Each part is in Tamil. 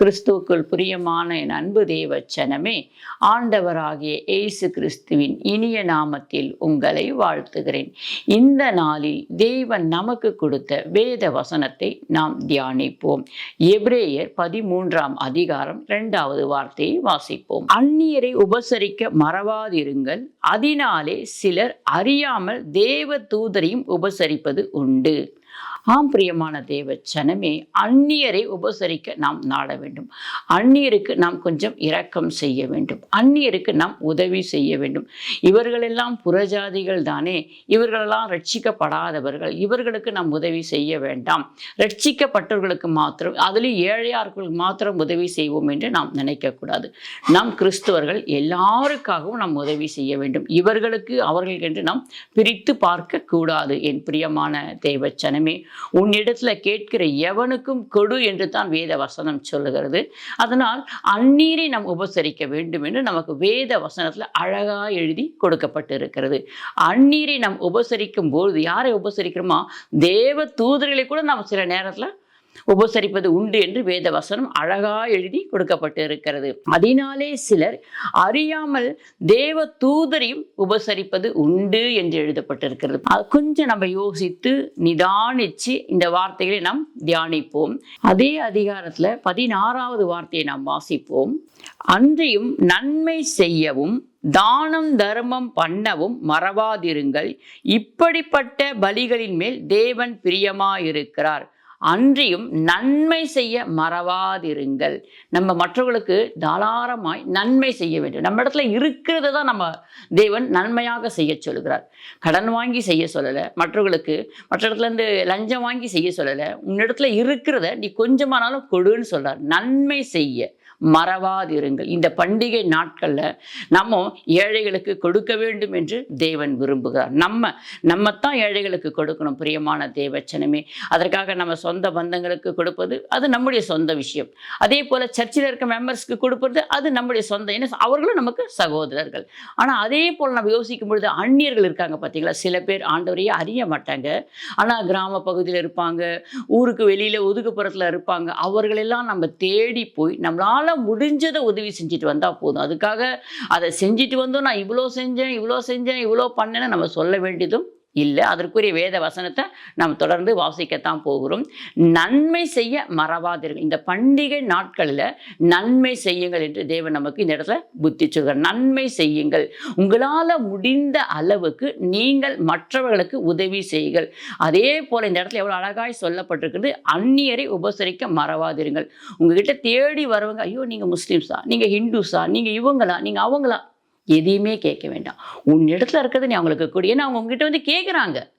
கிறிஸ்துவுக்குள் பிரியமான என் அன்பு தேவச்சனமே ஆண்டவராகிய இயேசு கிறிஸ்துவின் இனிய நாமத்தில் உங்களை வாழ்த்துகிறேன். இந்த நாளில் தேவன் நமக்கு கொடுத்த வேத வசனத்தை நாம் தியானிப்போம். எப்ரேயர் பதிமூன்றாம் அதிகாரம் இரண்டாவது வார்த்தையை வாசிப்போம். அந்நியரை உபசரிக்க மறவாதிருங்கள் அதனாலே சிலர் அறியாமல் தேவ தூதரையும் உபசரிப்பது உண்டு. ஆம் பிரியமான தேவ சனமே அந்நியரை உபசரிக்க நாம் நாட வேண்டும். அந்நியருக்கு நாம் கொஞ்சம் இரக்கம் செய்ய வேண்டும். அந்நியருக்கு நாம் உதவி செய்ய வேண்டும். இவர்களெல்லாம் புறஜாதிகள் தானே. இவர்களெல்லாம் ரட்சிக்கப்படாதவர்கள். இவர்களுக்கு நாம் உதவி செய்ய வேண்டாம். ரட்சிக்கப்பட்டவர்களுக்கு மாத்திரம் அதிலும் ஏழையார்களுக்கு மாத்திரம் உதவி செய்வோம் என்று நாம் நினைக்கக்கூடாது நாம் கிறிஸ்தவர்கள் எல்லாருக்காகவும் நாம் உதவி செய்ய வேண்டும். இவர்களுக்கு அவர்களுக்கு என்று நாம் பிரித்து பார்க்கக்கூடாது என் பிரியமான தேவச்சனமே உன்னிடத்துல கேட்கிற எவனுக்கும் கொடு என்று தான் வேத வசனம் சொல்லுகிறது. அதனால் அந்நீரை நாம் உபசரிக்க வேண்டும் என்று நமக்கு வேத வசனத்துல அழகா எழுதி கொடுக்கப்பட்டு இருக்கிறது அந்நீரை நாம் உபசரிக்கும் பொழுது யாரை உபசரிக்கிறோமா? தேவ தூதர்களை கூட நாம் சில நேரத்தில் உபசரிப்பது உண்டு என்று வேத வசனம் அழகா எழுதி கொடுக்கப்பட்டு இருக்கிறது அதனாலே சிலர் அறியாமல் தேவ தூதரையும் உபசரிப்பது உண்டு என்று எழுதப்பட்டிருக்கிறது. அது கொஞ்சம் நம்ம யோசித்து நிதானிச்சு இந்த வார்த்தைகளை நாம் தியானிப்போம். அதே அதிகாரத்துல பதினாறாவது வார்த்தையை நாம் வாசிப்போம். அன்றையும் நன்மை செய்யவும் தானம் தர்மம் பண்ணவும் மறவாதிருங்கள். இப்படிப்பட்ட பலிகளின் மேல் தேவன் பிரியமாயிருக்கிறார். அன்றியும் நன்மை செய்ய மறவாதிருங்கள். நம்ம மற்றவர்களுக்கு தாராளமாய் நன்மை செய்ய வேண்டும். நம்ம இடத்துல இருக்கிறத தான் நம்ம தேவன் நன்மையாக செய்ய சொல்கிறார் கடன் வாங்கி செய்ய சொல்லலை. மற்றவர்களுக்கு மற்ற இடத்துல இருந்து லஞ்சம் வாங்கி செய்ய சொல்லலை. உன்னிடத்துல இருக்கிறத நீ கொஞ்சமானாலும் கொடுன்னு சொல்கிறார் நன்மை செய்ய. மறவாதிருங்கள். இந்த பண்டிகை நாட்களில் நம்ம ஏழைகளுக்கு கொடுக்க வேண்டும் என்று தேவன் விரும்புகிறார். நம்ம நம்ம தான் ஏழைகளுக்கு கொடுக்கணும் பிரியமான தேவச்சனமே. அதற்காக நம்ம சொந்த பந்தங்களுக்கு கொடுப்பது அது நம்முடைய சொந்த விஷயம். அதே போல் சர்ச்சில் இருக்க மெம்பர்ஸ்க்கு கொடுப்பது அது நம்முடைய சொந்த என்ன அவர்களும் நமக்கு சகோதரர்கள். ஆனால் அதே போல் நம்ம யோசிக்கும் பொழுது அந்நியர்கள் இருக்காங்க பார்த்தீங்களா சில பேர் ஆண்டவரையே அறிய மாட்டாங்க. ஆனால் கிராம பகுதியில் இருப்பாங்க ஊருக்கு வெளியில் ஒதுக்குப்புறத்தில் இருப்பாங்க. அவர்களெல்லாம் நம்ம தேடி போய் நம்மளால் முடிஞ்சதை உதவி செஞ்சுட்டு வந்தால் போதும். அதுக்காக அதை செஞ்சுட்டு வந்தோம் நான் இவ்வளோ செஞ்சேன் இவ்வளோ செஞ்சேன் இவ்வளோ பண்ணேன்னு நம்ம சொல்ல வேண்டியதும் இல்லை அதற்குரிய வேத வசனத்தை நாம் தொடர்ந்து வாசிக்கத்தான் போகிறோம். நன்மை செய்ய மறவாதீர்கள். இந்த பண்டிகை நாட்களில் நன்மை செய்யுங்கள் என்று தேவன் நமக்கு இந்த இடத்துல புத்தி சொல்கிறார் நன்மை செய்யுங்கள். உங்களால் முடிந்த அளவுக்கு நீங்கள் மற்றவர்களுக்கு உதவி செய்யுங்கள். அதே போல் இந்த இடத்துல எவ்வளோ அழகாய் சொல்லப்பட்டிருக்கிறது அந்நியரை உபசரிக்க மறவாதிருங்கள் உங்ககிட்ட தேடி வரவங்க ஐயோ நீங்கள் முஸ்லீம்ஸா? நீங்கள் ஹிந்துஸா? நீங்கள் இவங்களா? நீங்கள் அவங்களா? எதையுமே கேட்க வேண்டாம். உன் இடத்துல இருக்கிறது நீ அவங்களுக்கு கொடு. ஏன்னா அவங்க உங்ககிட்ட வந்து கேட்குறாங்க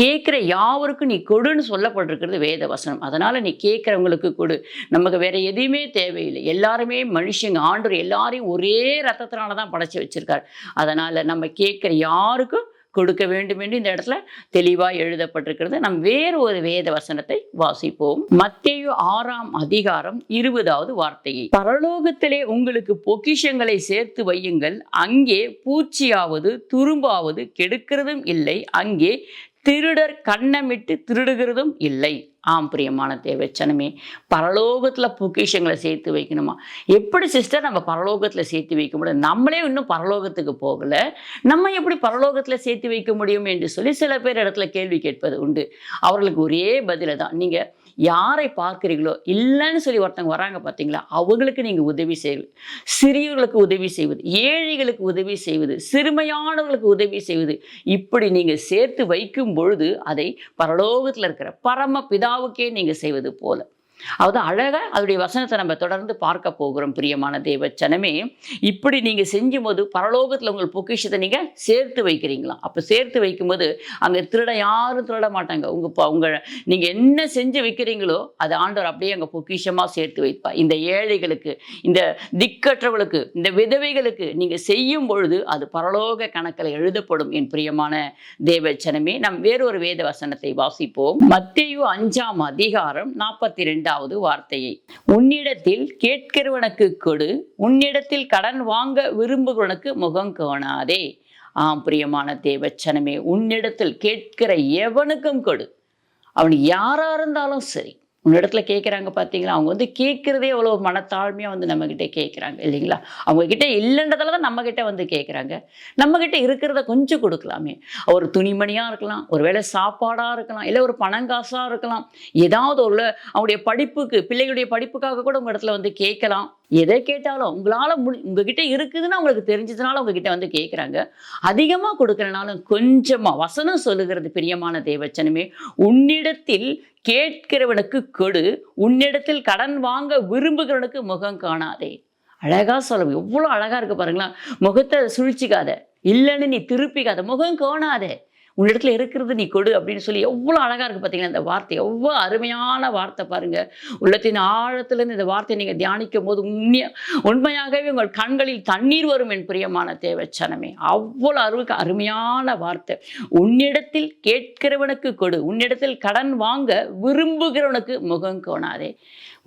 கேட்குற யாவருக்கும் நீ கொடுன்னு சொல்லப்பட்டிருக்கிறது வேத வசனம். அதனால் நீ கேட்குறவங்களுக்கு கொடு. நமக்கு வேற எதையுமே தேவையில்லை. எல்லாருமே மனுஷங்க ஆண்டவர் எல்லாரையும் ஒரே ரத்தத்தினால தான் படைச்சி வச்சிருக்காரு. அதனால் நம்ம கேட்குற யாருக்கும் கொடுக்க வேண்டும் என்று இந்த இடத்துல தெளிவாக எழுதப்பட்டிருக்கிறது. நம் வேறு ஒரு வேத வசனத்தை வாசிப்போம். மத்திய ஆறாம் அதிகாரம் இருபதாவது வார்த்தையை. பரலோகத்திலே உங்களுக்கு பொக்கிஷங்களை சேர்த்து வையுங்கள். அங்கே பூச்சியாவது துரும்பாவது கெடுக்கிறதும் இல்லை. அங்கே திருடர் கண்ணமிட்டு திருடுகிறதும் இல்லை. ஆம் பிரியமான தேவச்சனமே பரலோகத்தில் பொக்கிஷங்களை சேர்த்து வைக்கணுமா? எப்படி சிஸ்டர் நம்ம பரலோகத்தில் சேர்த்து வைக்க முடியும்? நம்மளே இன்னும் பரலோகத்துக்கு போகலை. நம்ம எப்படி பரலோகத்தில் சேர்த்து வைக்க முடியும் என்று சொல்லி சில பேர் இடத்துல கேள்வி கேட்பது உண்டு. அவர்களுக்கு ஒரே பதில தான் நீங்கள் யாரை பார்க்குறீங்களோ இல்லைன்னு சொல்லி ஒருத்தவங்க வராங்க பார்த்தீங்களா? அவங்களுக்கு நீங்கள் உதவி செய்வது. சிறியவர்களுக்கு உதவி செய்வது. ஏழைகளுக்கு உதவி செய்வது. சிறுமையானவர்களுக்கு உதவி செய்வது. இப்படி நீங்கள் சேர்த்து வைக்கும் பொழுது அதை பரலோகத்தில் இருக்கிற பரம பிதாவுக்கே நீங்கள் செய்வது போல. அதாவது அழகாக அதோடைய வசனத்தை நம்ம தொடர்ந்து பார்க்க போகிறோம் பிரியமான தேவச்சனமே இப்படி நீங்கள் செஞ்சும் போது பரலோகத்தில் உங்கள் பொக்கிஷத்தை நீங்கள் சேர்த்து வைக்கிறீங்களா? அப்போ சேர்த்து வைக்கும்போது அங்கே திருட யாரும் திருட மாட்டாங்க. உங்கள் உங்கள் நீங்கள் என்ன செஞ்சு வைக்கிறீங்களோ அது ஆண்டவர் அப்படியே அங்கே பொக்கிஷமாக சேர்த்து வைப்பா இந்த ஏழைகளுக்கு இந்த திக்கற்றவர்களுக்கு இந்த விதவைகளுக்கு நீங்கள் செய்யும் பொழுது அது பரலோக கணக்கில் எழுதப்படும் என் பிரியமான தேவச்சனமே நம் வேறொரு வேத வசனத்தை வாசிப்போம். மத்தேயு அஞ்சாம் அதிகாரம் நாற்பத்தி ரெண்டு ஐந்தாவது வார்த்தையை. உன்னிடத்தில் கேட்கிறவனுக்கு கொடு உன்னிடத்தில் கடன் வாங்க விரும்புகிறவனுக்கு முகம் காணாதே ஆம் பிரியமான தேவச்சனமே உன்னிடத்தில் கேட்கிற எவனுக்கும் கொடு. அவன் யாரா இருந்தாலும் சரி உங்க இடத்துல கேட்குறாங்க பார்த்தீங்களா அவங்க வந்து கேட்குறதே எவ்வளோ மனத்தாழ்மையாக வந்து நம்மக்கிட்ட கேட்குறாங்க இல்லைங்களா? அவங்கக்கிட்ட இல்லைன்றதால தான் நம்மக்கிட்ட வந்து கேட்குறாங்க நம்மக்கிட்ட இருக்கிறத கொஞ்சம் கொடுக்கலாமே. ஒரு துணிமணியாக இருக்கலாம் ஒரு வேளை சாப்பாடாக இருக்கலாம் இல்லை ஒரு பணங்காசாக இருக்கலாம். ஏதாவது ஒரு அவங்களுடைய படிப்புக்கு பிள்ளைகளுடைய படிப்புக்காக கூட உங்கள் இடத்துல வந்து கேட்கலாம். எதை கேட்டாலும் உங்களால் முடி உங்ககிட்ட இருக்குதுன்னு அவங்களுக்கு தெரிஞ்சதுனால உங்ககிட்ட வந்து கேட்குறாங்க அதிகமாக கொடுக்குறனாலும் கொஞ்சமாக வசனம் சொல்லுகிறது பிரியமான தேவச்சனமே உன்னிடத்தில் கேட்கிறவனுக்கு கொடு உன்னிடத்தில் கடன் வாங்க விரும்புகிறவனுக்கு முகம் காணாதே. அழகாக சொல்ல எவ்வளோ அழகாக இருக்குது பாருங்களா முகத்தை சுழிச்சிக்காத இல்லைன்னு நீ திருப்பிக்காத முகம் காணாதே. உன்னிடத்துல இருக்கிறது நீ கொடு அப்படின்னு சொல்லி எவ்வளோ அழகாக இருக்கு பார்த்தீங்களா இந்த வார்த்தை? எவ்வளோ அருமையான வார்த்தை பாருங்க. உள்ளத்தின் ஆழத்துலேருந்து இந்த வார்த்தையை நீங்கள் தியானிக்கும் போது உண்மையா உண்மையாகவே உங்கள் கண்களில் தண்ணீர் வரும் என் பிரியமான தேவச்சனமே. அவ்வளோ அருவுக்கு அருமையான வார்த்தை. உன்னிடத்தில் கேட்கிறவனுக்கு கொடு. உன்னிடத்தில் கடன் வாங்க விரும்புகிறவனுக்கு முகம் கோணாதே.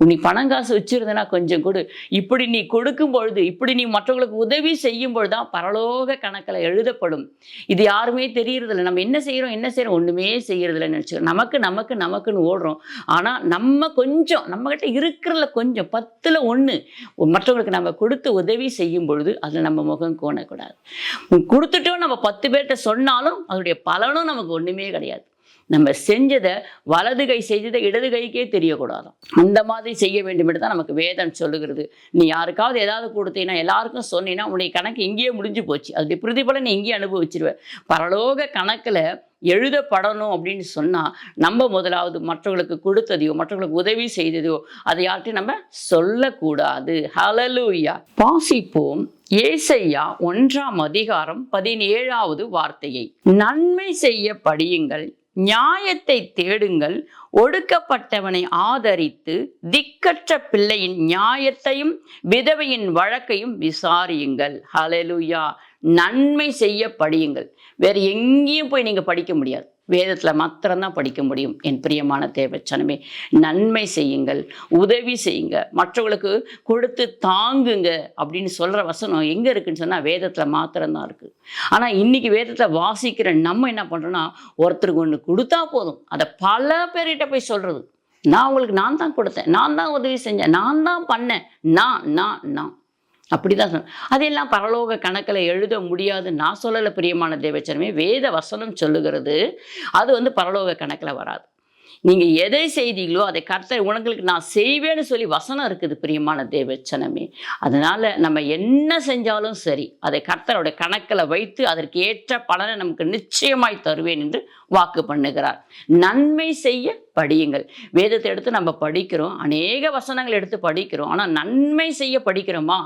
நீ பணம் காசு வச்சிருந்தனா கொஞ்சம் கொடு. இப்படி நீ கொடுக்கும் பொழுது இப்படி நீ மற்றவங்களுக்கு உதவி செய்யும் பொழுது தான் பரலோக கணக்கில் எழுதப்படும். இது யாருமே தெரியறதில்ல. நம்ம என்ன செய்கிறோம் என்ன செய்கிறோம் ஒன்றுமே செய்யறதில்ல நினச்சிக்கிறோம். நமக்கு நமக்கு நமக்குன்னு ஓடுறோம். ஆனால் நம்ம கொஞ்சம் நம்மக்கிட்ட இருக்கிறதுல கொஞ்சம் பத்தில் ஒன்று மற்றவங்களுக்கு நம்ம கொடுத்து உதவி செய்யும் பொழுது அதில் நம்ம முகம் கோணக்கூடாது. கொடுத்துட்டோம் நம்ம பத்து பேர்கிட்ட சொன்னாலும் அதனுடைய பலனும் நமக்கு ஒன்றுமே கிடையாது. நம்ம செஞ்சதை வலது கை செஞ்சதை இடது கைக்கே தெரியக்கூடாதாம் அந்த மாதிரி செய்ய வேண்டும் என்று தான் நமக்கு வேதம் சொல்லுகிறது. நீ யாருக்காவது ஏதாவது கொடுத்தீங்கன்னா எல்லாருக்கும் சொன்னீங்கன்னா உன்னுடைய கணக்கு இங்கேயே முடிஞ்சு போச்சு. அதோடைய பிரதிபலன் நீ இங்கேயே அனுபவிச்சிருவேன் பரலோக கணக்கில் எழுதப்படணும் அப்படின்னு சொன்னால் நம்ம முதலாவது மற்றவர்களுக்கு கொடுத்ததையோ மற்றவங்களுக்கு உதவி செய்ததையோ அதை யார்கிட்டையும் நம்ம சொல்லக்கூடாது. ஹலலூயா வாசிப்போம். ஏசையா ஒன்றாம் அதிகாரம் பதினேழாவது வார்த்தையை. நன்மை செய்ய படியுங்கள். நியாயத்தை தேடுங்கள் ஒடுக்கப்பட்டவனை ஆதரித்து திக்கற்ற பிள்ளையின் நியாயத்தையும் விதவையின் வழக்கையும் விசாரியுங்கள். ஹalleluya நன்மை செய்ய படியுங்கள் வேறு எங்கேயும் போய் நீங்கள் படிக்க முடியாது. வேதத்தில் மாத்திரம்தான் படிக்க முடியும். என் பிரியமான தேவச்சனமே நன்மை செய்யுங்கள் உதவி செய்யுங்க. மற்றவங்களுக்கு கொடுத்து தாங்குங்க அப்படின்னு சொல்கிற வசனம் எங்கே இருக்குன்னு சொன்னால் வேதத்தில் மாத்திரம்தான் இருக்குது ஆனால் இன்னைக்கு வேதத்தில் வாசிக்கிற நம்ம என்ன பண்ணுறோன்னா ஒருத்தருக்கு ஒன்று கொடுத்தா போதும். அதை பல பேர்கிட்ட போய் சொல்கிறது நான் உங்களுக்கு நான் தான் கொடுத்தேன். நான் தான் உதவி செஞ்சேன். நான் தான் பண்ணேன். நான் நான் நான். அப்படிதான் சொன்னேன் அதெல்லாம் பரலோக கணக்கில் எழுத முடியாது நான் சொல்லலை பிரியமான தேவச்சனமே. வேத வசனம் சொல்லுகிறது அது வந்து பரலோக கணக்கில் வராது. நீங்கள் எதை செய்தீங்களோ அதை கர்த்தர் உனங்களுக்கு நான் செய்வேன்னு சொல்லி வசனம் இருக்குது பிரியமான தேவச்சனமே. அதனால் நம்ம என்ன செஞ்சாலும் சரி அதை கர்த்தரோட கணக்கில் வைத்து அதற்கு ஏற்ற பலனை நமக்கு நிச்சயமாய் தருவேன் என்று வாக்கு பண்ணுகிறார். நன்மை செய்ய படியுங்கள். வேதத்தை எடுத்து நம்ம படிக்கிறோம் அநேக வசனங்கள் எடுத்து படிக்கிறோம் ஆனால் நன்மை செய்ய படிக்கிறோமா?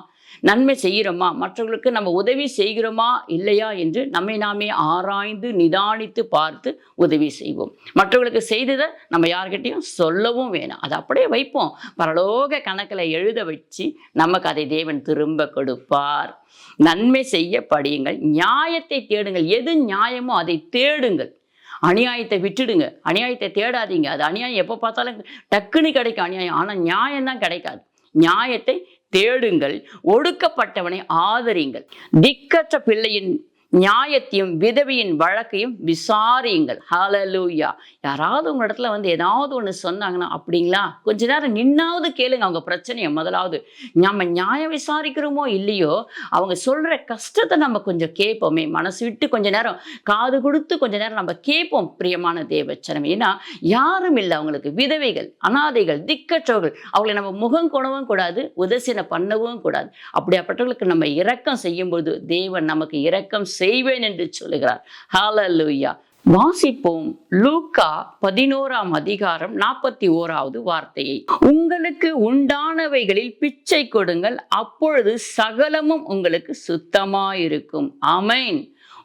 நன்மை செய்கிறோமா? மற்றவர்களுக்கு நம்ம உதவி செய்கிறோமா? இல்லையா என்று நம்மை நாமே ஆராய்ந்து நிதானித்து பார்த்து உதவி செய்வோம். மற்றவர்களுக்கு செய்ததை நம்ம யார்கிட்டையும் சொல்லவும் வேணாம். அதை அப்படியே வைப்போம். பரலோக கணக்கில் எழுத வச்சு நமக்கு அதை தேவன் திரும்ப கொடுப்பார். நன்மை செய்ய படியுங்கள் நியாயத்தை தேடுங்கள். எது நியாயமோ அதை தேடுங்கள். அநியாயத்தை விட்டுடுங்க. அநியாயத்தை தேடாதீங்க. அது அநியாயம் எப்போ பார்த்தாலும் டக்குன்னு கிடைக்கும் அநியாயம். ஆனால் நியாயம் தான் கிடைக்காது. நியாயத்தை தேடுங்கள் ஒடுக்கப்பட்டவனை ஆதரிங்கள். திக்கற்ற பிள்ளையின் நியாயத்தையும் விதவியின் வழக்கையும் விசாரியுங்கள். ஹலலூயா யாராவது உங்க இடத்துல வந்து ஏதாவது ஒன்று சொன்னாங்கன்னா அப்படிங்களா? கொஞ்ச நேரம் நின்னாவது கேளுங்க அவங்க பிரச்சனையை முதலாவது. நம்ம நியாயம் விசாரிக்கிறோமோ இல்லையோ அவங்க சொல்ற கஷ்டத்தை நம்ம கொஞ்சம் கேட்போமே. மனசு விட்டு கொஞ்ச நேரம் காது கொடுத்து கொஞ்ச நேரம் நம்ம கேட்போம் பிரியமான தேவச்சனம். ஏன்னா யாரும் இல்லை அவங்களுக்கு. விதவைகள் அனாதைகள் திக்கற்றவர்கள் அவங்களை நம்ம முகம் கொணவும் கூடாது உதசீன பண்ணவும் கூடாது. அப்படியாப்பட்டவர்களுக்கு நம்ம இரக்கம் செய்யும்போது தேவன் நமக்கு இரக்கம் செய்வேன் என்று சொல்லுகிறார். ஹalleluya வாசிப்போம். லூக்கா பதினோராம் அதிகாரம் நாற்பத்தி ஓராவது வார்த்தையை. உங்களுக்கு உண்டானவைகளில் பிச்சை கொடுங்கள் அப்பொழுது சகலமும் உங்களுக்கு சுத்தமாயிருக்கும். ஆமென்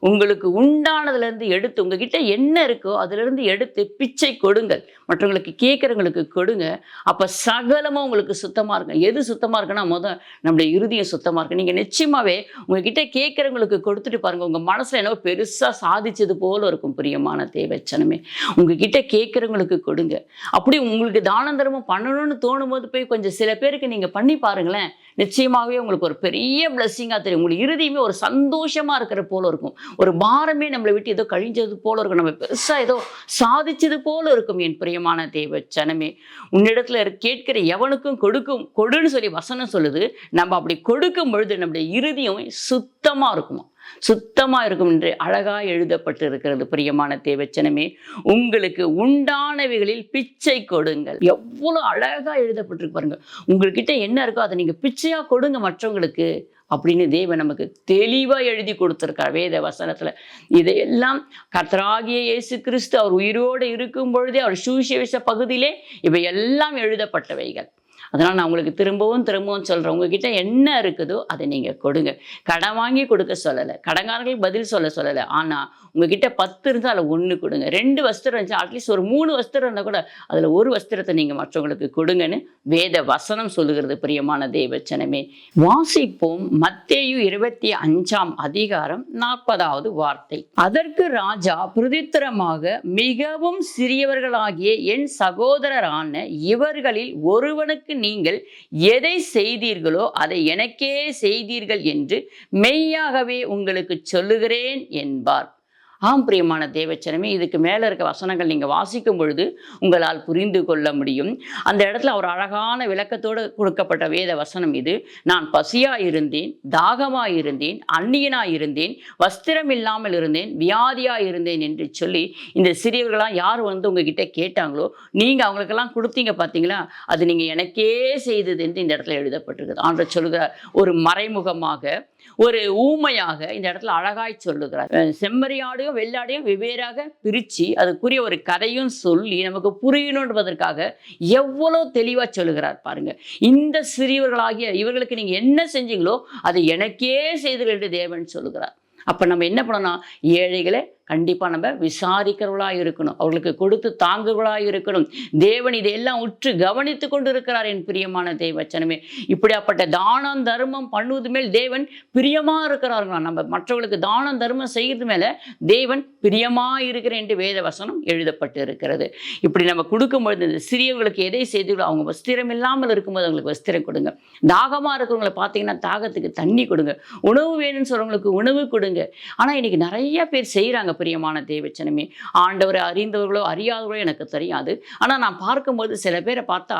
உங்களுக்கு உண்டானதுலேருந்து எடுத்து உங்ககிட்ட என்ன இருக்கோ அதுலேருந்து எடுத்து பிச்சை கொடுங்கள். மற்றவங்களுக்கு கேட்குறவங்களுக்கு கொடுங்க. அப்போ சகலமாக உங்களுக்கு சுத்தமாக இருக்கும். எது சுத்தமாக இருக்குன்னா முதல் நம்முடைய இறுதியும் சுத்தமாக இருக்கும். நீங்கள் நிச்சயமாகவே உங்ககிட்ட கேட்குறவங்களுக்கு கொடுத்துட்டு பாருங்கள் உங்கள் மனசில் என்னவோ பெருசாக சாதிச்சது போல இருக்கும் பிரியமான தேவச்சனமே உங்ககிட்ட கேட்குறவங்களுக்கு கொடுங்க. அப்படி உங்களுக்கு தானம் தர்மம் பண்ணணும்னு தோணும் போது போய் கொஞ்சம் சில பேருக்கு நீங்கள் பண்ணி பாருங்களேன். நிச்சயமாகவே உங்களுக்கு ஒரு பெரிய பிளஸ்ஸிங்காக தெரியும். உங்களுக்கு இறுதியுமே ஒரு சந்தோஷமாக இருக்கிற போல இருக்கும். ஒரு பாரமே நம்மளை விட்டு ஏதோ கழிஞ்சது போல இருக்கும். நம்ம பெருசாக ஏதோ சாதிச்சது போல இருக்கும் என் பிரியமான தேவ சனமே உன்னிடத்துல கேட்கிற எவனுக்கும் கொடுக்கும் கொடுன்னு சொல்லி வசனம் சொல்லுது. நம்ம அப்படி கொடுக்கும் பொழுது நம்முடைய இறுதியும் சுத்தமாக இருக்குமா சுத்தமா இருக்கும் என்று அழகாக எழுதப்பட்டு இருக்கிறது பிரியமான தேவச்சனமே உங்களுக்கு உண்டானவைகளில் பிச்சை கொடுங்கள். எவ்வளவு அழகா எழுதப்பட்டிருக்கு பாருங்க. உங்ககிட்ட என்ன இருக்கோ அதை நீங்க பிச்சையா கொடுங்க மற்றவங்களுக்கு. அப்படின்னு தேவன் நமக்கு தெளிவா எழுதி கொடுத்துருக்கார். வேத வசனத்துல. இதையெல்லாம் கர்த்தராகிய இயேசு கிறிஸ்து அவர் உயிரோடு இருக்கும் பொழுதே அவர் சுவிசேஷ பகுதியிலே இவை எல்லாம் எழுதப்பட்டவைகள். அதனால் நான் உங்களுக்கு திரும்பவும் திரும்பவும் சொல்கிறேன் உங்ககிட்ட என்ன இருக்குதோ அதை நீங்கள் கொடுங்க. கடன் வாங்கி கொடுக்க சொல்லலை. கடங்காரர்கள் பதில் சொல்ல சொல்லலை. ஆனால் உங்ககிட்ட பத்து இருந்தால் அதில் ஒன்று கொடுங்க. ரெண்டு வஸ்திரம் இருந்துச்சு அட்லீஸ்ட் ஒரு மூணு வஸ்திரம் இருந்தால் கூட அதில் ஒரு வஸ்திரத்தை நீங்கள் மற்றவங்களுக்கு கொடுங்கன்னு வேத வசனம் சொல்லுகிறது பிரியமான தேவச்சனமே. வாசிப்போம் மத்தேயு இருபத்தி அஞ்சாம் அதிகாரம் நாற்பதாவது வார்த்தை. அதற்கு ராஜா பிரதித்திரமாக மிகவும் சிறியவர்களாகிய என் சகோதரரான இவர்களில் ஒருவனுக்கு நீங்கள் எதை செய்தீர்களோ அதை எனக்கே செய்தீர்கள் என்று மெய்யாகவே உங்களுக்கு சொல்லுகிறேன் என்பார். ஆம் பிரியமான தேவச்சனமே இதுக்கு மேலே இருக்க வசனங்கள் நீங்கள் வாசிக்கும் பொழுது உங்களால் புரிந்து கொள்ள முடியும். அந்த இடத்துல ஒரு அழகான விளக்கத்தோடு கொடுக்கப்பட்ட வேத வசனம் இது. நான் பசியாக இருந்தேன் தாகமாக இருந்தேன் அந்நியனாக இருந்தேன் வஸ்திரம் இல்லாமல் இருந்தேன் வியாதியாக இருந்தேன் என்று சொல்லி இந்த சிறியவர்களாம் யார் வந்து உங்ககிட்ட கேட்டாங்களோ நீங்கள் அவங்களுக்கெல்லாம் கொடுத்தீங்க பார்த்தீங்களா? அது நீங்கள் எனக்கே செய்தது என்று இந்த இடத்துல எழுதப்பட்டிருக்குது. ஆண்டு சொல்கிறார் ஒரு மறைமுகமாக ஒரு ஊமையாக இந்த இடத்துல அழகாய் சொல்லுகிறார். செம்மறியாடையும் வெள்ளாடையும் வெவ்வேறாக பிரித்து அதுக்குரிய ஒரு கதையும் சொல்லி நமக்கு புரியணுன்றதற்காக எவ்வளோ தெளிவாக சொல்லுகிறார் பாருங்க. இந்த சிறியவர்களாகிய இவர்களுக்கு நீங்கள் என்ன செஞ்சீங்களோ அதை எனக்கே செய்தீர்கள் என்று தேவன் சொல்லுகிறார். அப்போ நம்ம என்ன பண்ணணும் ஏழைகளை கண்டிப்பாக நம்ம விசாரிக்கிறவளாக இருக்கணும். அவர்களுக்கு கொடுத்து தாங்குகளாக இருக்கணும். தேவன் இதையெல்லாம் உற்று கவனித்து கொண்டு இருக்கிறார் என் பிரியமான தேவச்சனமே. இப்படியாப்பட்ட தானம் தர்மம் பண்ணுவது மேல் தேவன் பிரியமா இருக்கிறார்களாம் நம்ம மற்றவர்களுக்கு தானம் தர்மம் செய்கிறது மேல தேவன் பிரியமா இருக்கிற என்று வேத வசனம் எழுதப்பட்டு இருக்கிறது இப்படி நம்ம கொடுக்கும்பொழுது இந்த சிறியவர்களுக்கு எதை செய்தீங்களோ அவங்க வஸ்திரம் இல்லாமல் இருக்கும்போது அவங்களுக்கு வஸ்திரம் கொடுங்க. தாகமா இருக்கிறவங்களை பார்த்தீங்கன்னா தாகத்துக்கு தண்ணி கொடுங்க. உணவு வேணும்னு சொல்றவங்களுக்கு உணவு கொடுங்க. ஆனா இன்னைக்கு நிறைய பேர் பிரியமான தேவச்சனமே. ஆண்டவரை அறிந்தவர்களோ அறியாதவர்களோ எனக்கு தெரியாது. ஆனா நான் பார்க்கும்போது சில பேரை பார்த்தா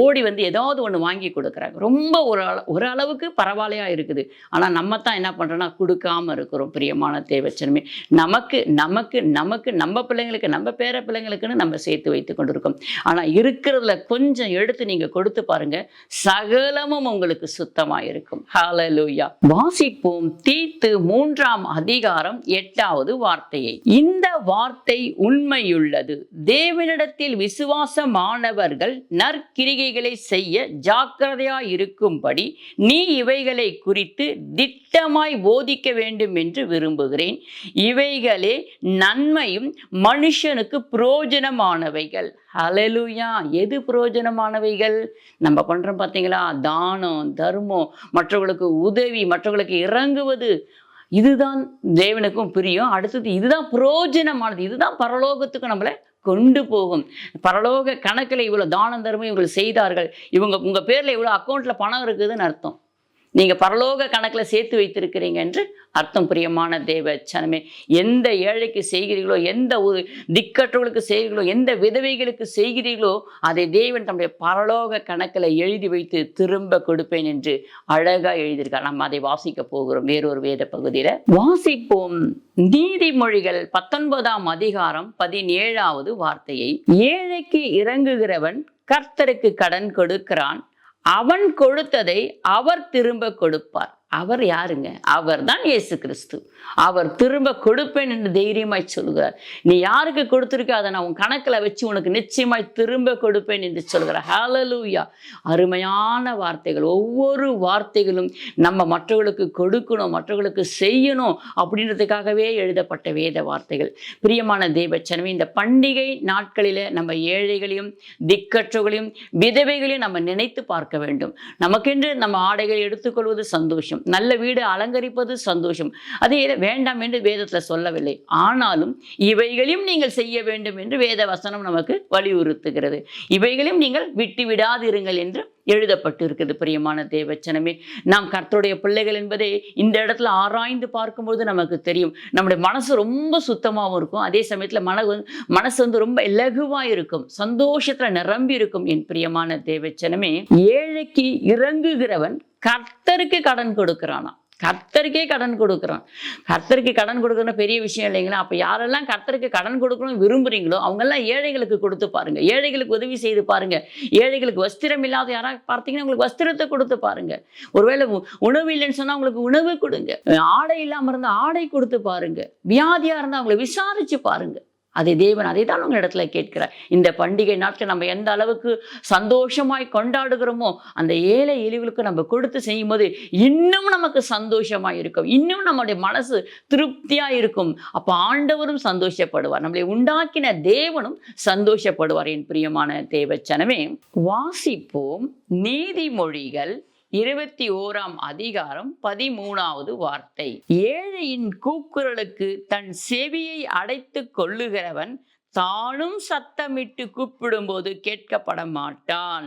ஓடி வந்து ஏதாவது ஒன்று வாங்கி கொடுக்குறாங்க. ரொம்ப ஒரு ஒரு அளவுக்கு பரவாயில்லையா இருக்குது. ஆனால் நம்ம தான் என்ன பண்ணுறோன்னா கொடுக்காம இருக்கிறோம் பிரியமான தேவச்சனமே. நமக்கு நமக்கு நமக்கு நம்ம பிள்ளைங்களுக்கு நம்ம பேர பிள்ளைங்களுக்குன்னு நம்ம சேர்த்து வைத்து கொண்டிருக்கோம். ஆனால் இருக்கிறதுல கொஞ்சம் எடுத்து நீங்கள் கொடுத்து பாருங்க. சகலமும் உங்களுக்கு சுத்தமாக இருக்கும் ஹalleluya வாசிப்போம். தீத்து மூன்றாம் அதிகாரம் எட்டாவது வார்த்தை. வார்த்தையை. இந்த வார்த்தை உண்மையுள்ளது. தேவனிடத்தில் விசுவாசமானவர்கள் நற்கிரிகைகளை செய்ய ஜாக்கிரதையாய் இருக்கும்படி நீ இவைகளை குறித்து திட்டமாய் போதிக்க வேண்டும் என்று விரும்புகிறேன். இவைகளே நன்மையும் மனுஷனுக்கு பிரயோஜனமானவைகள் அலலுயா எது பிரயோஜனமானவைகள் நம்ம பண்றோம் பார்த்தீங்களா தானம் தர்மம் மற்றவர்களுக்கு உதவி மற்றவர்களுக்கு இறங்குவது இதுதான் தேவனுக்கும் பிரியம். அடுத்தது இதுதான் பிரயோஜனமானது இதுதான் பரலோகத்துக்கு நம்மளை கொண்டு போகும். பரலோக கணக்கில் இவ்வளோ தானம் தர்மம் இவங்க செய்தார்கள். இவங்க உங்கள் பேரில் இவ்வளோ அக்கௌண்ட்டில் பணம் இருக்குதுன்னு அர்த்தம். நீங்கள் பரலோக கணக்கில் சேர்த்து வைத்திருக்கிறீங்க என்று அர்த்தம் பிரியமான தேவ சனமே எந்த ஏழைக்கு செய்கிறீர்களோ எந்த ஒரு திக்கற்றவர்களுக்கு செய்கிறீர்களோ எந்த விதவைகளுக்கு செய்கிறீர்களோ அதை தேவன் தம்முடைய பரலோக கணக்கில் எழுதி வைத்து திரும்ப கொடுப்பேன் என்று அழகாக எழுதியிருக்கார். நம்ம அதை வாசிக்க போகிறோம் வேறொரு வேத பகுதியில். வாசிப்போம். நீதிமொழிகள் பத்தொன்பதாம் அதிகாரம் பதினேழாவது வார்த்தையை. ஏழைக்கு இறங்குகிறவன் கர்த்தருக்கு கடன் கொடுக்கிறான் அவன் கொடுத்ததை அவர் திரும்ப கொடுப்பார். அவர் யாருங்க? அவர் தான் இயேசு கிறிஸ்து. அவர் திரும்ப கொடுப்பேன் என்று தைரியமாய் சொல்கிறார் நீ யாருக்கு கொடுத்துருக்கோ? அதை நான் உன் கணக்கில் வச்சு உனக்கு நிச்சயமாய் திரும்ப கொடுப்பேன் என்று சொல்கிறார் ஹலலூயா அருமையான வார்த்தைகள். ஒவ்வொரு வார்த்தைகளும் நம்ம மற்றவர்களுக்கு கொடுக்கணும் மற்றவர்களுக்கு செய்யணும் அப்படின்றதுக்காகவே எழுதப்பட்ட வேத வார்த்தைகள். பிரியமான தேவச்சனமே இந்த பண்டிகை நாட்களில் நம்ம ஏழைகளையும் திக்கற்றவர்களையும் விதவைகளையும் நம்ம நினைத்து பார்க்க வேண்டும். நமக்கென்று நம்ம ஆடைகளை எடுத்துக்கொள்வது சந்தோஷம். நல்ல வீடு அலங்கரிப்பது சந்தோஷம். அதே வேண்டாம் என்று வேதத்தில் சொல்லவில்லை. ஆனாலும் இவைகளையும் நீங்கள் செய்ய வேண்டும் என்று வேத வசனம் நமக்கு வலியுறுத்துகிறது. இவைகளையும் நீங்கள் விட்டு விடாதிருங்கள் என்று எழுதப்பட்டு இருக்குது பிரியமான தேவச்சனமே. நாம் கர்த்தருடைய பிள்ளைகள் என்பதை இந்த இடத்துல ஆராய்ந்து பார்க்கும்போது நமக்கு தெரியும். நம்முடைய மனசு ரொம்ப சுத்தமாகவும் இருக்கும். அதே சமயத்தில் மன மனசு வந்து ரொம்ப இலகுவாக இருக்கும். சந்தோஷத்தில் நிரம்பி இருக்கும் என் பிரியமான தேவச்சனமே. ஏழைக்கு இறங்குகிறவன் கர்த்தருக்கு கடன் கொடுக்குறானா? கர்த்தருக்கே கடன் கொடுக்குறான். கர்த்தருக்கு கடன் கொடுக்குறது பெரிய விஷயம் இல்லைங்களா? அப்போ யாரெல்லாம் கர்த்தருக்கு கடன் கொடுக்கணும் விரும்புகிறீங்களோ அவங்கெல்லாம் ஏழைகளுக்கு கொடுத்து பாருங்க. ஏழைகளுக்கு உதவி செய்து பாருங்கள் ஏழைகளுக்கு வஸ்திரம் இல்லாத யாராவது பார்த்தீங்கன்னா உங்களுக்கு வஸ்திரத்தை கொடுத்து பாருங்கள் ஒருவேளை உணவு இல்லைன்னு சொன்னால் உங்களுக்கு உணவு கொடுங்க. ஆடை இல்லாமல் இருந்தால் ஆடை கொடுத்து பாருங்கள் வியாதியாக இருந்தால் அவங்களை விசாரித்து பாருங்கள் அதை தேவன் அதை தான் உங்கள் இடத்துல கேட்கிறார். இந்த பண்டிகை நாட்கள் நம்ம எந்த அளவுக்கு சந்தோஷமாய் கொண்டாடுகிறோமோ அந்த ஏழை எளிவுகளுக்கு நம்ம கொடுத்து செய்யும் போது இன்னும் நமக்கு சந்தோஷமாக இருக்கும். இன்னும் நம்முடைய மனசு திருப்தியாக இருக்கும். அப்போ ஆண்டவரும் சந்தோஷப்படுவார். நம்மளை உண்டாக்கின தேவனும் சந்தோஷப்படுவார். என் பிரியமான தேவச்சனமே வாசிப்போம். நீதிமொழிகள் இருபத்தி ஓராம் அதிகாரம் பதிமூணாவது வார்த்தை. ஏழையின் கூக்குரலுக்கு தன் செவியை அடைத்து கொள்ளுகிறவன் தானும் சத்தமிட்டு கூப்பிடும்போது கேட்கப்பட மாட்டான்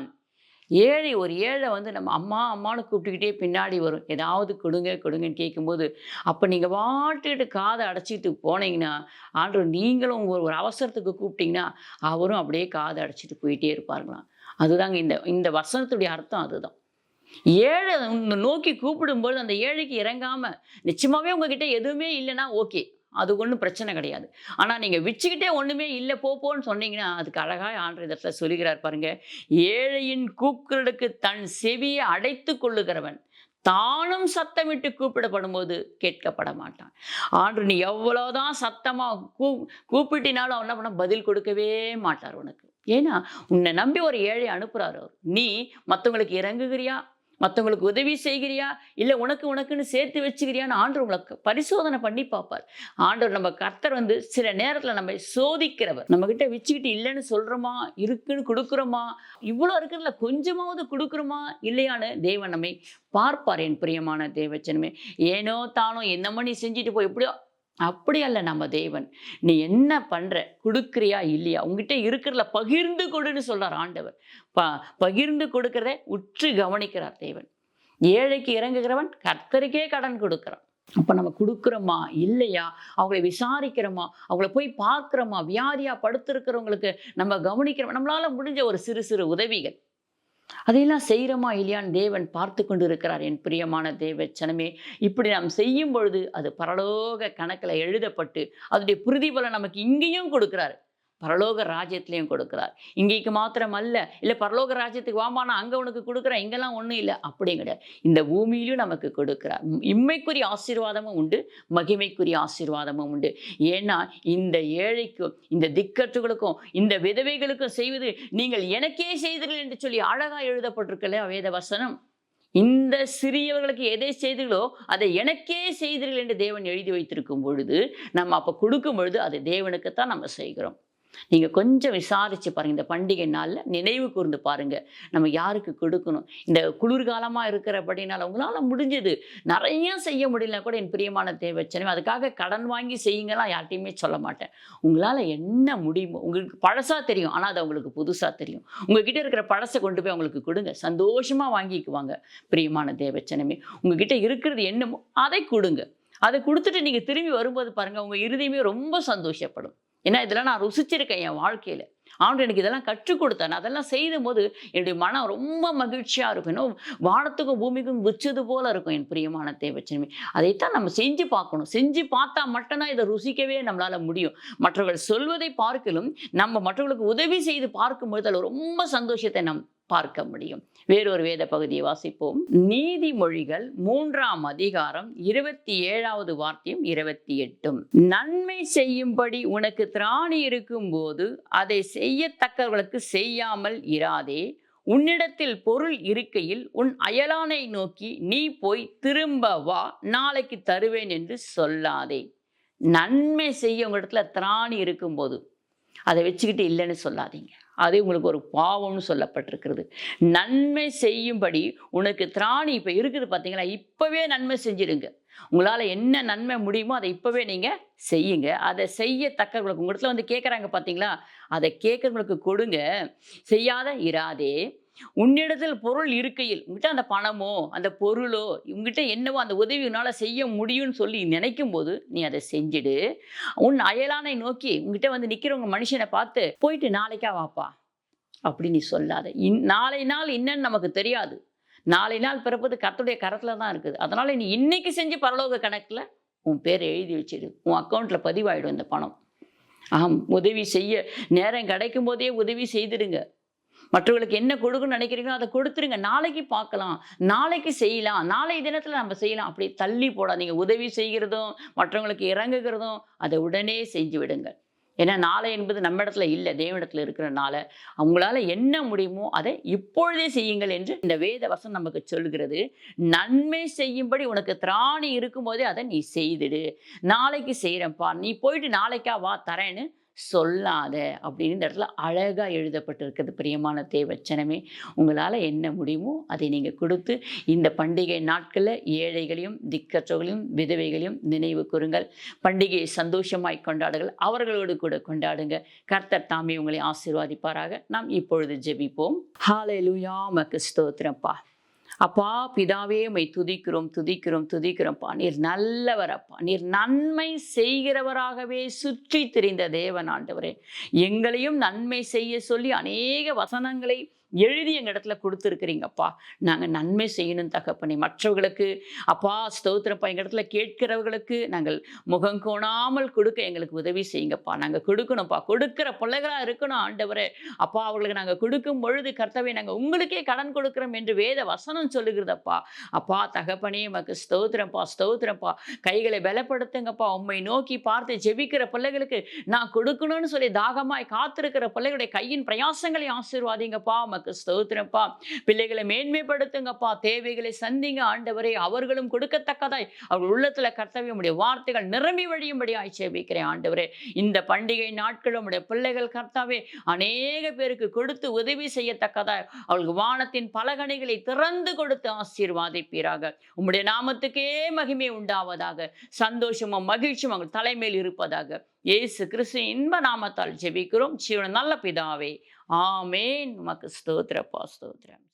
ஏழை ஒரு ஏழை வந்து நம்ம அம்மா அம்மானு கூப்பிட்டுக்கிட்டே பின்னாடி வரும். ஏதாவது கொடுங்க கொடுங்கன்னு கேட்கும்போது அப்போ நீங்கள் வாட்டுக்கிட்டு காதை அடைச்சிட்டு போனீங்கன்னா ஆண்டு நீங்களும் ஒரு ஒரு அவசரத்துக்கு கூப்பிட்டிங்கன்னா அவரும் அப்படியே காதை அடைச்சிட்டு போயிட்டே இருப்பாருங்களாம் அதுதாங்க இந்த இந்த வசனத்துடைய அர்த்தம் அதுதான். ஏழை நோக்கி கூப்பிடும்போது அந்த ஏழைக்கு இறங்காமல் நிச்சயமாகவே உங்ககிட்ட எதுவுமே இல்லைன்னா ஓகே. அது ஒன்றும் பிரச்சனை கிடையாது. ஆனால் நீங்கள் வச்சுக்கிட்டே ஒன்றுமே இல்லை போப்போன்னு சொன்னீங்கன்னா அதுக்கு அழகாக ஆண்டு இடத்துல சொல்லுகிறார் பாருங்க. ஏழையின் கூக்குரலுக்கு தன் செவியை அடைத்து கொள்ளுகிறவன் தானும் சத்தமிட்டு கூப்பிடப்படும் போது கேட்கப்பட மாட்டான். ஆண்டு நீ எவ்வளோதான் சத்தமாக கூ கூப்பிட்டினாலும் அவன் என்ன பண்ண பதில் கொடுக்கவே மாட்டார் உனக்கு. ஏன்னா உன்னை நம்பி ஒரு ஏழை அனுப்புகிறார் அவர். நீ மற்றவங்களுக்கு இறங்குகிறியா? மற்றவங்களுக்கு உதவி செய்கிறியா? இல்லை உனக்கு உனக்குன்னு சேர்த்து வச்சுக்கிறியான்னு ஆண்டவர் உங்களுக்கு பரிசோதனை பண்ணி பார்ப்பார். ஆண்டவர் நம்ம கர்த்தர் வந்து சில நேரத்தில் நம்ம சோதிக்கிறவர். நம்மக்கிட்ட வச்சுக்கிட்டு இல்லைன்னு சொல்கிறோமா இருக்குன்னு கொடுக்குறோமா? இவ்வளோ இருக்கிறதுல கொஞ்சமாவது கொடுக்குறோமா? இல்லையான்னு தேவன் நம்மை பார்ப்பார் என் பிரியமான தேவச்சனமே. ஏனோ தானோ என்ன மணி செஞ்சுட்டு போய் எப்படியோ அப்படி அல்ல நம்ம தேவன். நீ என்ன பண்ற? கொடுக்குறியா? இல்லையா? உங்ககிட்ட இருக்கிறல பகிர்ந்து கொடுன்னு சொல்றார் ஆண்டவர். ப பகிர்ந்து கொடுக்கறத உற்று கவனிக்கிறார் தேவன். ஏழைக்கு இறங்குகிறவன் கர்த்தருக்கே கடன் கொடுக்குறான். அப்போ நம்ம கொடுக்குறோமா? இல்லையா? அவங்களை விசாரிக்கிறோமா? அவங்கள போய் பார்க்குறோமா? வியாதியா படுத்திருக்கிறவங்களுக்கு நம்ம கவனிக்கிறோம்? நம்மளால முடிஞ்ச ஒரு சிறு சிறு உதவிகள். அதையெல்லாம் செய்கிறோமா இல்லையான்னு தேவன் பார்த்து கொண்டு இருக்கிறார் என் பிரியமான தேவச்சனமே இப்படி நாம் செய்யும் பொழுது அது பரலோக கணக்கில் எழுதப்பட்டு அதனுடைய பிரதிபலம் நமக்கு இங்கேயும் கொடுக்குறாரு. பரலோக ராஜ்யத்திலையும் கொடுக்குறார். இங்கேக்கு மாத்திரம் அல்ல இல்லை பரலோக ராஜ்யத்துக்கு வாமானா அங்கே உனக்கு கொடுக்குறேன் இங்கெல்லாம் ஒன்றும் இல்லை. அப்படியும் கிடையாது. இந்த பூமியிலும் நமக்கு கொடுக்குறார். இம்மைக்குரிய ஆசீர்வாதமும் உண்டு மகிமைக்குரிய ஆசீர்வாதமும் உண்டு. ஏன்னா இந்த ஏழைக்கும் இந்த திக்கற்றுகளுக்கும் இந்த விதவைகளுக்கும் செய்வது நீங்கள் எனக்கே செய்தீர்கள் என்று சொல்லி அழகாக எழுதப்பட்டிருக்கல வேத வசனம். இந்த சிறியவர்களுக்கு எதை செய்தீர்களோ அதை எனக்கே செய்தீர்கள் என்று தேவன் எழுதி வைத்திருக்கும் பொழுது நம்ம அப்போ கொடுக்கும் பொழுது அதை தேவனுக்குத்தான் நம்ம செய்கிறோம். நீங்கள் கொஞ்சம் விசாரித்து பாருங்கள் இந்த பண்டிகை நாளில் நினைவு கூர்ந்து பாருங்கள் நம்ம யாருக்கு கொடுக்கணும்? இந்த குளிர்காலமாக இருக்கிறபடினால உங்களால் முடிஞ்சது. நிறைய செய்ய முடியல கூட என் பிரியமான தேவச்சனமே அதுக்காக கடன் வாங்கி செய்யுங்கலாம் யார்ட்டையுமே சொல்ல மாட்டேன். உங்களால் என்ன முடியுமோ உங்களுக்கு பழசாக தெரியும். ஆனால் அது அவங்களுக்கு புதுசாக தெரியும். உங்ககிட்ட இருக்கிற பழசை கொண்டு போய் அவங்களுக்கு கொடுங்க. சந்தோஷமாக வாங்கிக்குவாங்க பிரியமான தேவச்சனமே. உங்ககிட்ட இருக்கிறது என்னமோ அதை கொடுங்க. அதை கொடுத்துட்டு நீங்கள் திரும்பி வரும்போது பாருங்கள் உங்கள் இறுதியுமே ரொம்ப சந்தோஷப்படும். ஏன்னா இதெல்லாம் நான் ருசிச்சிருக்கேன் என் வாழ்க்கையில். ஆண்டு எனக்கு இதெல்லாம் கற்றுக் கொடுத்தேன் அதெல்லாம் செய்யும் போது என்னுடைய மனம் ரொம்ப மகிழ்ச்சியாக இருக்கும். இன்னும் வானத்துக்கும் பூமிக்கும் விச்சது போல இருக்கும் என் பிரியமான தேவச்சனமே அதைத்தான் நம்ம செஞ்சு பார்க்கணும். செஞ்சு பார்த்தா மட்டும்தான் இதை ருசிக்கவே நம்மளால் முடியும். மற்றவர்கள் சொல்வதை பார்க்கலும் நம்ம மற்றவர்களுக்கு உதவி செய்து பார்க்கும்போது அதில் ரொம்ப சந்தோஷத்தை நம் பார்க்க முடியும். வேறொரு வேத பகுதியை வாசிப்போம். நீதிமொழிகள் மூன்றாம் அதிகாரம் இருபத்தி ஏழாவது வார்த்தையும் இருபத்தி எட்டும் நன்மை செய்யும்படி உனக்கு திராணி இருக்கும் போது அதை செய்யத்தக்கவர்களுக்கு செய்யாமல் இராதே. உன்னிடத்தில் பொருள் இருக்கையில் உன் அயலானை நோக்கி நீ போய் திரும்ப வா நாளைக்கு தருவேன் என்று சொல்லாதே. நன்மை செய்ய உங்க இடத்துல திராணி இருக்கும்போது. அதை வச்சுக்கிட்டு இல்லைன்னு சொல்லாதீங்க. அது உங்களுக்கு ஒரு பாவம்னு சொல்லப்பட்டிருக்கிறது. நன்மை செய்யும்படி உனக்கு திராணி இப்போ இருக்குது பார்த்தீங்களா இப்போவே நன்மை செஞ்சிடுங்க. உங்களால் என்ன நன்மை முடியுமோ அதை இப்போவே நீங்கள் செய்யுங்க. அதை செய்யத்தக்கவங்களுக்கு உங்கள் இடத்துல வந்து கேட்குறாங்க பார்த்தீங்களா அதை கேட்குறவங்களுக்கு கொடுங்க. செய்யாத இராதே. உன்னிடத்தில் பொருள் இருக்கையில் உங்ககிட்ட அந்த பணமோ அந்த பொருளோ உங்ககிட்ட என்னவோ அந்த உதவி உன்னால் செய்ய முடியும்னு சொல்லி நினைக்கும் போது நீ அதை செஞ்சுடு. உன் அயலானை நோக்கி உங்ககிட்ட வந்து நிற்கிறவங்க மனுஷனை பார்த்து போயிட்டு நாளைக்கா வாப்பா. அப்படி நீ சொல்லாத. இன் நாளை நாள் என்னன்னு நமக்கு தெரியாது. நாளை நாள் பிறப்பது கத்துடைய கரத்தில் தான் இருக்குது. அதனால நீ இன்னைக்கு செஞ்சு பரலோக கணக்கில் உன் பேரை எழுதி வச்சிடு. உன் அக்கௌண்ட்டில் பதிவாயிடும் இந்த பணம். ஆம் உதவி செய்ய நேரம் கிடைக்கும் போதே உதவி செய்திடுங்க. மற்றவர்களுக்கு என்ன கொடுக்கணும்னு நினைக்கிறீங்களோ அதை கொடுத்துருங்க. நாளைக்கு பார்க்கலாம். நாளைக்கு செய்யலாம். நாளை தினத்தில் நம்ம செய்யலாம். அப்படி தள்ளி போடாதீங்க. உதவி செய்கிறதும் மற்றவங்களுக்கு இறங்குகிறதும் அதை உடனே செஞ்சு விடுங்க ஏன்னா நாளை என்பது நம்ம இடத்துல இல்லை. தேவனிடத்தில் இருக்கிறனால அவங்களால என்ன முடியுமோ அதை இப்பொழுதே செய்யுங்கள் என்று இந்த வேத வசம் நமக்கு சொல்கிறது. நன்மை செய்யும்படி உனக்கு திராணி இருக்கும்போதே அதை நீ செய்திடு. நாளைக்கு செய்கிறேன்ப்பா நீ போயிட்டு நாளைக்கா வா தரேன்னு சொல்லாத அப்படின்னு இந்த இடத்துல அழகாக எழுதப்பட்டிருக்கிறது பிரியமான தேவச்சனமே உங்களால் என்ன முடியுமோ அதை நீங்கள் கொடுத்து இந்த பண்டிகை நாட்களில் ஏழைகளையும் திக்கற்றவர்களையும் விதவைகளையும் நினைவு கூறுங்கள். பண்டிகையை சந்தோஷமாய் கொண்டாடுங்கள். அவர்களோடு கூட கொண்டாடுங்க. கர்த்தர் தாமே உங்களை ஆசீர்வாதிப்பாராக. நாம் இப்பொழுது ஜெபிப்போம். ஹாலே லூயா மக்கு ஸ்தோத்திரப்பா அப்பா பிதாவே உம்மை துதிக்கிறோம் துதிக்கிறோம் துதிக்கிறோம்ப்பா. நீர் நல்லவர் அப்பா நீர் நன்மை செய்கிறவராகவே சுற்றி திரிந்த தேவன் ஆண்டவரே. எங்களையும் நன்மை செய்ய சொல்லி அநேக வசனங்களை எழுதி எங்கள் இடத்துல கொடுத்துருக்குறீங்கப்பா. நாங்கள் நன்மை செய்யணும் தகப்பனே. மற்றவர்களுக்கு அப்பா ஸ்தோத்திரப்பா எங்கள் இடத்துல கேட்கிறவர்களுக்கு நாங்கள் முகம் கோணாமல் கொடுக்க எங்களுக்கு உதவி செய்யுங்கப்பா. நாங்கள் கொடுக்கணும்ப்பா. கொடுக்குற பிள்ளைகளாக இருக்கணும் ஆண்டவரே. அப்பா அவர்களுக்கு நாங்கள் கொடுக்கும் பொழுது கர்த்தவை நாங்கள் உங்களுக்கே கடன் கொடுக்குறோம் என்று வேத வசனம் சொல்லுகிறதப்பா. அப்பா தகப்பனே எமக்கு ஸ்தோத்திரம்ப்பா ஸ்தோத்திரம்ப்பா. கைகளை பலப்படுத்துங்கப்பா. உண்மை நோக்கி பார்த்து ஜெபிக்கிற பிள்ளைகளுக்கு நான் கொடுக்கணும்னு சொல்லி தாகமாய் காத்திருக்கிற பிள்ளைகளுடைய கையின் பிரயாசங்களை ஆசீர்வாதிங்கப்பா. உமக்கு ஸ்தோத்திரப்பா பிள்ளைகளை மேன்மைப்படுத்துங்கப்பா. தேவைகளை சந்திங்க ஆண்டவரை. அவர்களும் கொடுக்கத்தக்கதாய். அவர்கள் உள்ளத்துல கர்த்தவிய உடைய வார்த்தைகள் நிரம்பி வழியும்படி ஆட்சேபிக்கிறேன் ஆண்டவரே. இந்த பண்டிகை நாட்களும் உடைய பிள்ளைகள் கர்த்தாவே அநேக பேருக்கு கொடுத்து உதவி செய்யத்தக்கதாய். அவளுக்கு வானத்தின் பலகணிகளை திறந்து கொடுத்து ஆசீர்வாதிப்பீராக. உம்முடைய நாமத்துக்கே மகிமை உண்டாவதாக. சந்தோஷமும் மகிழ்ச்சியும் அவங்க தலைமையில் இருப்பதாக. இயேசு கிறிஸ்து இன்ப நாமத்தால் ஜெபிக்கிறோம். ஜீவன நல்ல பிதாவே ஆமேன். உமக்கு ஸ்தோத்திரப்பா ஸ்தோத்திரம்.